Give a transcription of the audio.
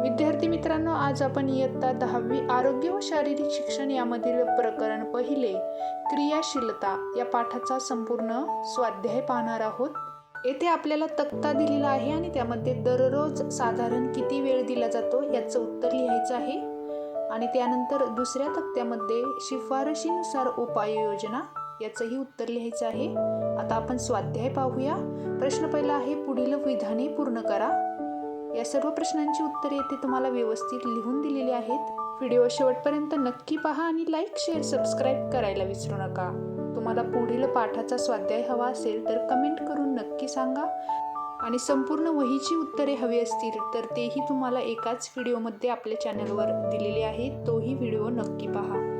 विद्यार्थी मित्रांनो आज आपण इयत्ता दहावी आरोग्य व शारीरिक शिक्षण यामधील प्रकरण पहिले क्रियाशीलता. या पाठाचा संपूर्ण स्वाध्याय पाहणार आहोत. येथे आपल्याला तक्ता दिलेला आहे आणि त्यामध्ये दररोज साधारण किती वेळ दिला जातो याचं उत्तर लिहायचं आहे. आणि त्यानंतर दुसऱ्या तक्त्यामध्ये शिफारशीनुसार उपाययोजना याचंही उत्तर लिहायचं आहे. आता आपण स्वाध्याय पाहूया. प्रश्न पहिला आहे पुढील विधाने पूर्ण करा. या सर्व प्रश्नांची उत्तरे येथे तुम्हाला व्यवस्थित लिहून दिलेली आहेत. व्हिडिओ शेवटपर्यंत नक्की पहा आणि लाईक शेअर सबस्क्राईब करायला विसरू नका. तुम्हाला पुढील पाठाचा स्वाध्याय हवा असेल तर कमेंट करून नक्की सांगा. आणि संपूर्ण वहीची उत्तरे हवी असतील तर तेही तुम्हाला एकाच व्हिडिओमध्ये आपल्या चॅनलवर दिलेले आहेत. तोही व्हिडिओ नक्की पहा.